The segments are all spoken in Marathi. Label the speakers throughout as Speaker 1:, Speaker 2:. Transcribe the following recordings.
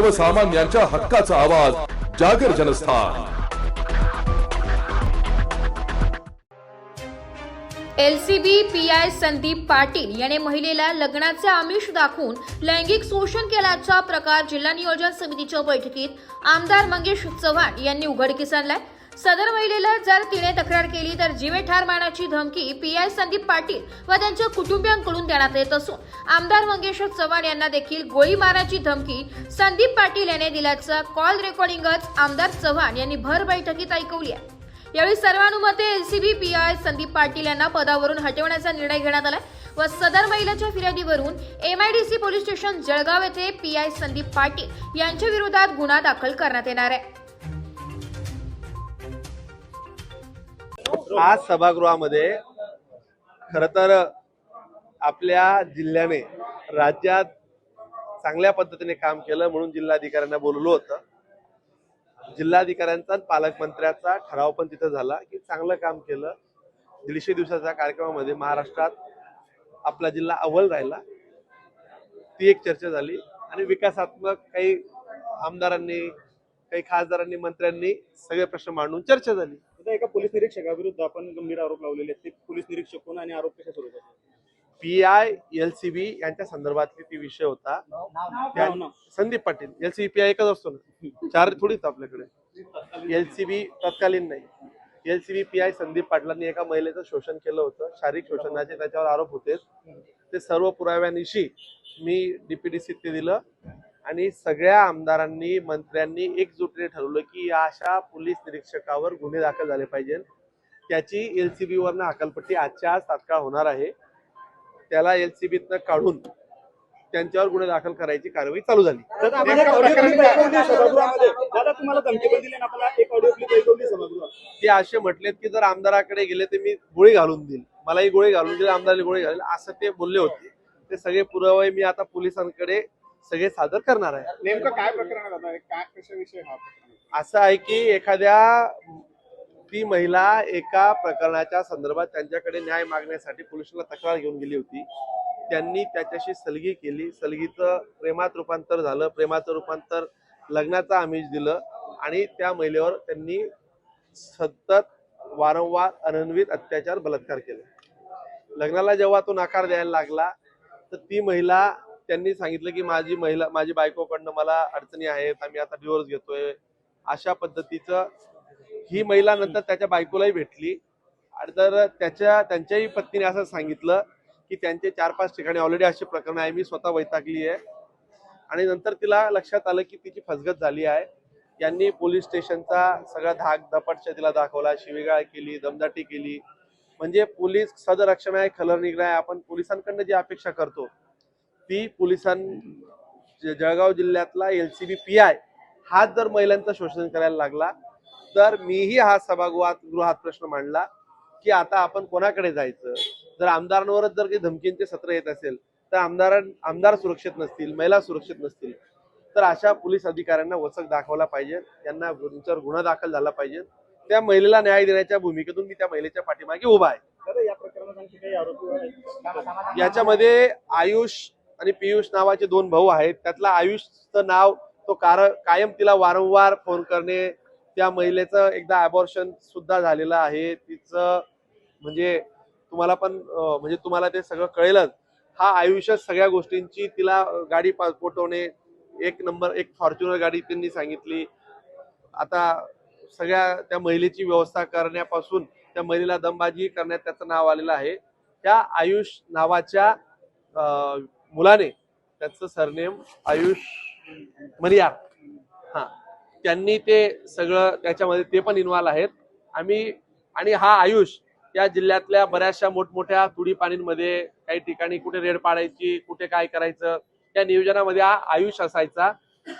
Speaker 1: सर्वसामान्यांच्या हक्काचा आवाज Jagar Janasthan.
Speaker 2: LCB P I Sandeep Patil याने महिलेला लग्नाचे आमिष दाखवून लैंगिक शोषण केल्याचा प्रकार जिल्हा नियोजन समितीच्या बैठकीत आमदार मंगेश चव्हाण यांनी उघडकीस आणलाय. सदर महिलेला जर तिने तक्रार केली तर जीवे ठार मारण्याची धमकी पी आय संदीप पाटील व त्यांच्या कुटुंबियांकडून देण्यात येत असून आमदार मंगेश चव्हाण यांना देखील गोळी मारण्याची धमकी संदीप पाटील याने दिल्याचं कॉल रेकॉर्डिंगच आमदार चव्हाण यांनी भर बैठकीत ऐकवली आहे. यावेळी सर्वानुमते LCB P I Sandeep Patil यांना पदावरून हटवण्याचा निर्णय घेण्यात आलाय व सदर महिलेच्या फिर्यादीवरून एमआयडीसी पोलीस स्टेशन जळगाव येथे पी आय संदीप पाटील यांच्या विरोधात गुन्हा दाखल करण्यात येणार आहे.
Speaker 3: आज सभागृहामध्ये खर तर आपल्या जिल्ह्याने राज्यात चांगल्या पद्धतीने काम केलं म्हणून जिल्हाधिकाऱ्यांना बोलवलं होतं. जिल्हाधिकाऱ्यांचा पालकमंत्र्याचा ठराव पण तिथं झाला की चांगलं काम केलं. दीडशे दिवसाच्या कार्यक्रमामध्ये महाराष्ट्रात आपला जिल्हा अव्वल राहिला. ती एक चर्चा झाली आणि विकासात्मक काही आमदारांनी काही खासदारांनी मंत्र्यांनी सगळे प्रश्न मांडून चर्चा झाली.
Speaker 4: आता एका पोलीस निरीक्षकाविरुद्ध आपण गंभीर आरोप लावलेले आहेत. ते पोलीस निरीक्षक कोण आणि आरोप कशा स्वरूपाचे
Speaker 3: P I L C B यांच्या संदर्भातली ती विषय होता. त्या-. Sandeep Patil L C B P I एकच असतो ना? चार थोडीच आपल्याकडे. एल सी बी तत्कालीन नाही. L C B P I Sandeep पाटलांनी एका महिलेचं शोषण केलं होतं. शारीरिक शोषणाचे त्याच्यावर आरोप होते. ते सर्व पुराव्यानिशी मी डीपीडीसीत ते दिलं. आणि सगळ्या आमदारांनी मंत्र्यांनी एकजुटीने ठरवलं की या अशा पोलीस निरीक्षकावर गुन्हे दाखल झाले पाहिजे त्याची एल सी बी वरनं हकालपट्टी आजच्या आज तात्काळ होणार आहे. त्याला एलसीबीतनं काढून त्यांच्यावर गुन्हे दाखल करायची कारवाई चालू झाली. ते असे म्हटलेत की जर आमदाराकडे गेले तर मी गोळी घालून देईल. मलाही गोळी घालून देईल आमदाराला गोळी घालेल असं ते बोलले होते. ते सगळे पुरावे मी आता पोलिसांकडे सगळे सादर करणार आहे.
Speaker 4: नेमकं काय प्रकरण आहे? दादा काय कशाविषयी हा प्रकरण
Speaker 3: असं आहे की एखाद्या ती महिला एका प्रकरणाच्या संदर्भात त्यांच्याकडे न्याय मागण्यासाठी पोलिसांना तक्रार घेऊन गेली होती. त्यांनी त्याच्याशी सलगी केली. सलगीचं प्रेमात रूपांतर झालं. प्रेमाचं रूपांतर लग्नाचं आमिष दिलं आणि त्या महिलेवर त्यांनी सतत वारंवार अनन्वित अत्याचार बलात्कार केले. लग्नाला जेव्हा तो नकार द्यायला लागला तर ती महिला त्यांनी सांगितलं की माझी महिला माझी बायकोकडनं मला अडचणी आहेत आम्ही आता डिवोर्स घेतोय. अशा पद्धतीचं ही महिला नंतर त्याच्या बायकोलाही भेटली. आणि तर त्याच्या त्यांच्याही पत्नीने असं सांगितलं की त्यांचे चार पाच ठिकाणी ऑलरेडी अशी प्रकरणं आहे. मी स्वतः वैतागली आहे. आणि नंतर तिला लक्षात आलं की तिची फसगत झाली आहे. यांनी पोलीस स्टेशनचा सगळा धाक दपटशा तिला दाखवला शिवेगाळ केली दमदाटी केली. म्हणजे पोलीस सदरक्षण आहे खलर आहे आपण पोलिसांकडनं जी अपेक्षा करतो ती पोलिसां जळगाव जिल्ह्यातला L C B P I हाच जर महिलांचं शोषण करायला लागला तर मीही हा सभागृहात गृहात प्रश्न मांडला की आता आपण कोणाकडे जायचं? जर आमदारांवरच जर काही धमकींचे सत्र येत असेल तर आमदार आमदार सुरक्षित नसतील महिला सुरक्षित नसतील तर अशा पोलीस अधिकाऱ्यांना वचक दाखवला पाहिजे त्यांना त्यांच्यावर गुन्हा दाखल झाला पाहिजे. त्या महिलेला न्याय देण्याच्या भूमिकेतून मी त्या महिलेच्या पाठीमागे उभा आहे. याच्यामध्ये आयुष आणि पियुष नावाचे दोन भाऊ आहेत. त्यातला आयुषचं नाव तो कार कायम तिला वारंवार फोन करणे त्या महिलेचं एकदा अबॉर्शन सुद्धा झालेलं आहे. तिचं म्हणजे तुम्हाला पण म्हणजे तुम्हाला ते सगळं कळेलच. हा आयुष्यात सगळ्या गोष्टींची तिला गाडी पा- पोटवणे एक नंबर एक फॉर्च्युनर गाडी त्यांनी सांगितली. आता सगळ्या त्या महिलेची व्यवस्था करण्यापासून त्या महिलेला दमबाजी करण्यात त्याचं नाव आलेलं आहे. त्या आयुष नावाच्या मुलाने त्याचं सरनेम आयुष मरिया. हा. त्यांनी ते सगळं त्याच्यामध्ये ते पण इन्व्हॉल्व आहेत. आम्ही आणि हा आयुष या जिल्ह्यातल्या बऱ्याचशा मोठमोठ्या तुडीपाणींमध्ये काही ठिकाणी कुठे रेड पाडायची कुठे काय करायचं त्या नियोजनामध्ये हा आयुष असायचा.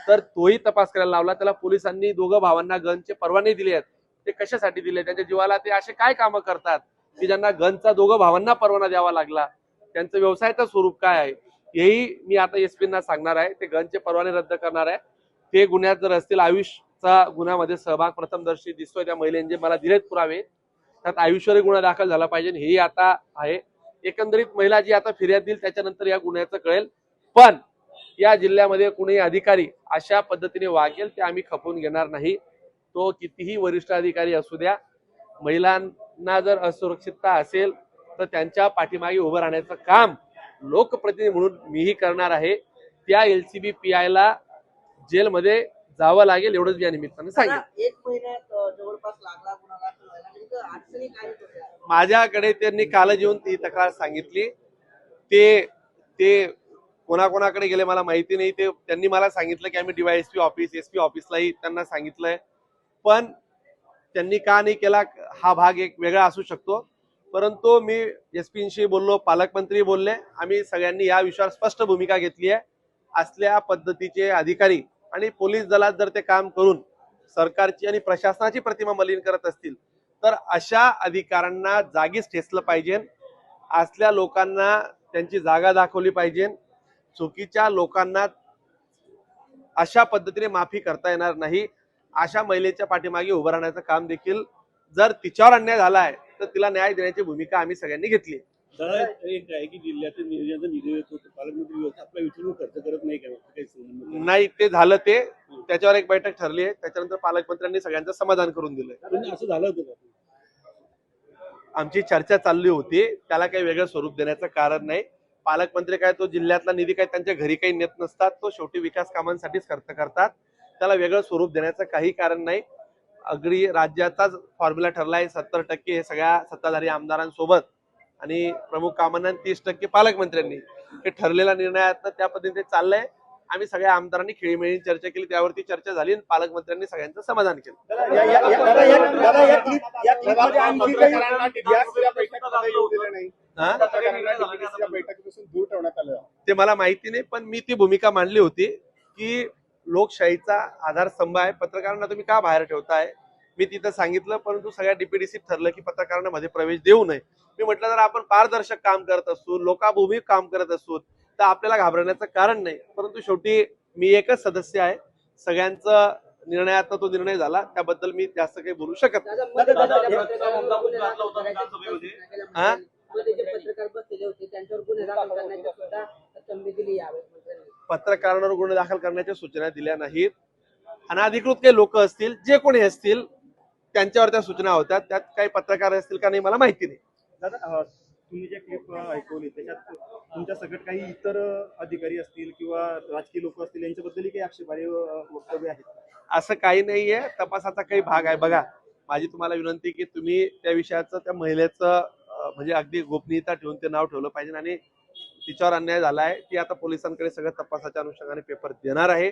Speaker 3: तर तोही तपास करायला लावला. त्याला पोलिसांनी दोघं भावांना गनचे परवाने दिले आहेत. ते कशासाठी दिले? त्यांच्या जीवाला ते असे काय कामं करतात? की ज्यांना गनचा दोघं भावांना परवाना द्यावा लागला. त्यांचं व्यवसायाचं स्वरूप काय आहे? हेही मी आता एस ना सांगणार आहे. ते गनचे परवाने रद्द करणार आहे. ते गुन्ह्यात जर असतील आयुषचा गुन्ह्यामध्ये सहभाग प्रथमदर्शी दिसतोय त्या महिलेने मला दिलेत पुरावे त्यात आयुष्यही गुन्हा दाखल झाला पाहिजे हेही आता आहे. एकंदरीत महिला जी आता फिर्याद देईल त्याच्यानंतर या गुन्ह्याचं कळेल. पण या जिल्ह्यामध्ये कुणीही अधिकारी अशा पद्धतीने वागेल ते आम्ही खपवून घेणार नाही. तो कितीही वरिष्ठ अधिकारी असू द्या महिलांना जर असुरक्षितता असेल तर त्यांच्या पाठीमागे उभं राहण्याचं काम लोकप्रतिनिधी म्हणून मीही करणार आहे. त्या एल सी बी पी आयला जेलमध्ये जावं लागेल एवढंच या निमित्तानं सांगेल
Speaker 5: एक जवळपास लागला होत्या?
Speaker 3: माझ्याकडे त्यांनी काल येऊन ती तक्रार सांगितली. ते ते कोणाकोणाकडे गेले मला माहिती नाही. ते त्यांनी मला सांगितलं की आम्ही डीवायएसपी ऑफिस एस पी ऑफिसलाही त्यांना सांगितलंय. पण त्यांनी का नाही केला? हा भाग एक वेगळा असू शकतो. परंतु मी एस पींशी बोललो पालकमंत्री बोलले. आम्ही सगळ्यांनी या विषयावर स्पष्ट भूमिका घेतली आहे. असल्या पद्धतीचे अधिकारी आणि पोलीस दलात जर ते काम करून सरकारची आणि प्रशासनाची प्रतिमा मलिन करत असतील तर अशा अधिकाऱ्यांना जागीच ठेचलं पाहिजे. असल्या लोकांना त्यांची जागा दाखवली पाहिजे. चुकीच्या लोकांना अशा पद्धतीने माफी करता येणार नाही. अशा महिलेच्या पाठीमागे उभं राहण्याचं काम देखील जर तिच्यावर अन्याय झाला आहे तर तिला न्याय देण्याची भूमिका आम्ही सगळ्यांनी घेतली.
Speaker 4: एक आहे की पालकमंत्री आपला विचारून खर्च करत नाही काही नाही.
Speaker 3: ते झालं ते. त्याच्यावर एक बैठक ठरली आहे. त्याच्यानंतर पालकमंत्र्यांनी सगळ्यांचं समाधान करून दिलंय.
Speaker 4: पण असं झालं होतं
Speaker 3: आमची चर्चा चालली होती. त्याला काही वेगळं स्वरूप देण्याचं कारण नाही. पालकमंत्री काय तो जिल्ह्यातला निधी काय त्यांच्या घरी काही नेत नसतात. तो शेवटी विकास कामांसाठीच खर्च करतात. त्याला वेगळं स्वरूप देण्याचं काही कारण नाही. अगदी राज्याचाच फॉर्म्युला ठरला आहे सत्तर टक्के हे सगळ्या सत्ताधारी आमदारांसोबत आणि प्रमुख कामांना तीस टक्के पालकमंत्र्यांनी. हे ठरलेला निर्णय आहेत ना त्या पद्धतीने चाललंय. आम्ही सगळ्या आमदारांनी खेळीमेळी चर्चा केली. त्यावरती चर्चा झाली आणि पालकमंत्र्यांनी सगळ्यांचं समाधान केलं. ते मला माहिती नाही पण मी ती भूमिका मांडली होती की लोकशाहीचा आधारस्तंभ आहे पत्रकारांना तुम्ही का बाहेर ठेवताय मी तिथं सांगितलं परंतु सगळ्या डीपीडीसीत ठरलं की पत्रकारांना मध्ये प्रवेश देऊ नये मी म्हटलं जर आपण पारदर्शक काम करत असू लोकाभूमी काम करत असू तर आपल्याला घाबरण्याचं कारण नाही परंतु शेवटी मी एकच सदस्य आहे सगळ्यांचं निर्णयातनं तो निर्णय झाला त्याबद्दल मी जास्त काही बोलू शकत नाही
Speaker 5: पत्रकारांवर गुन्हे दाखल करण्याच्या. सूचना
Speaker 3: हा?
Speaker 5: केल्या. मध्ये जे पत्रकार बसलेले होते त्यांच्यावर गुन्हे दाखल करण्याच्या सुद्धा संधी दिली यावेळेस मंत्र्यांनी.
Speaker 3: पत्रकारांवर गुन्हे दाखल करण्याच्या सूचना दिल्या नाहीत अनाधिकृत काही लोक असतील जे कोणी असतील त्यांच्यावर त्या सूचना होत्या त्यात काही पत्रकार असतील का नाही मला माहिती नाही
Speaker 4: दादा तुम्ही जे क्लिप ऐकवली त्याच्यात तुमच्या सगळं काही इतर अधिकारी असतील किंवा राजकीय लोक असतील यांच्याबद्दलही काही आक्षेपार्ह वक्तव्य आहेत?
Speaker 3: असं काही नाहीये तपासाचा काही भाग आहे बघा माझी तुम्हाला विनंती की तुम्ही त्या विषयाचं त्या महिलेचं म्हणजे अगदी गोपनीयता ठेवून ते नाव ठेवलं पाहिजे आणि तिच्यावर अन्याय झाला आहे ती आता पोलिसांकडे सगळं तपासाच्या अनुषंगाने पेपर देणार आहे.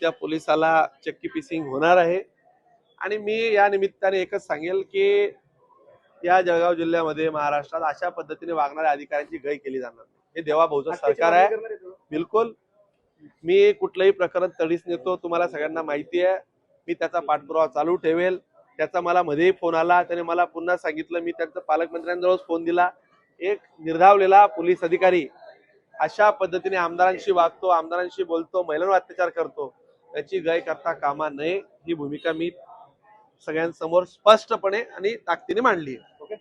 Speaker 3: त्या पोलिसाला चक्की पिसिंग होणार आहे. आणि मी या निमित्ताने एकच सांगेल की या जळगाव जिल्ह्यामध्ये महाराष्ट्रात अशा पद्धतीने वागणाऱ्या अधिकाऱ्यांची गय केली जाणार. हे देवाभाऊचं सरकार आहे? बिलकुल. मी कुठलंही प्रकरण तडीस नेतो तुम्हाला सगळ्यांना माहिती आहे. मी त्याचा पाठपुरावा चालू ठेवेल. त्याचा मला मध्येही फोन आला. त्याने मला पुन्हा सांगितलं. मी त्यांचा पालकमंत्र्यांजवळ फोन दिला. एक निर्धावलेला पोलीस अधिकारी अशा पद्धतीने आमदारांशी वागतो आमदारांशी बोलतो महिलांवर अत्याचार करतो. याची गय करता कामा नये ही भूमिका मी सगळ्यांसमोर स्पष्टपणे आणि ताकदीने मांडली
Speaker 4: ओके?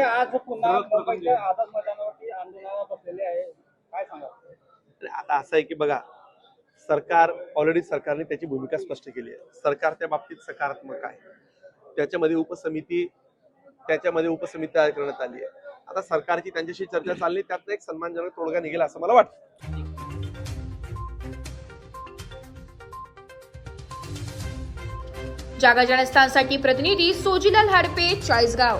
Speaker 4: आज पुन्हा आंदोलनाला बसलेले आहे. काय सांगा
Speaker 3: आता असं आहे की बघा सरकार ऑलरेडी सरकारने त्याची भूमिका स्पष्ट केली आहे. सरकार त्या बाबतीत सकारात्मक आहे. त्याच्यामध्ये उपसमिती त्याच्यामध्ये उपसमिती तयार करण्यात आली आहे. आता सरकारची त्यांच्याशी चर्चा चालली त्यातनं एक सन्मानजनक तोडगा निघेल असं मला वाटतं.
Speaker 2: जागा जनस्थानसाठी प्रतिनिधी सोजीलाल हाडपे चाळीसगाव.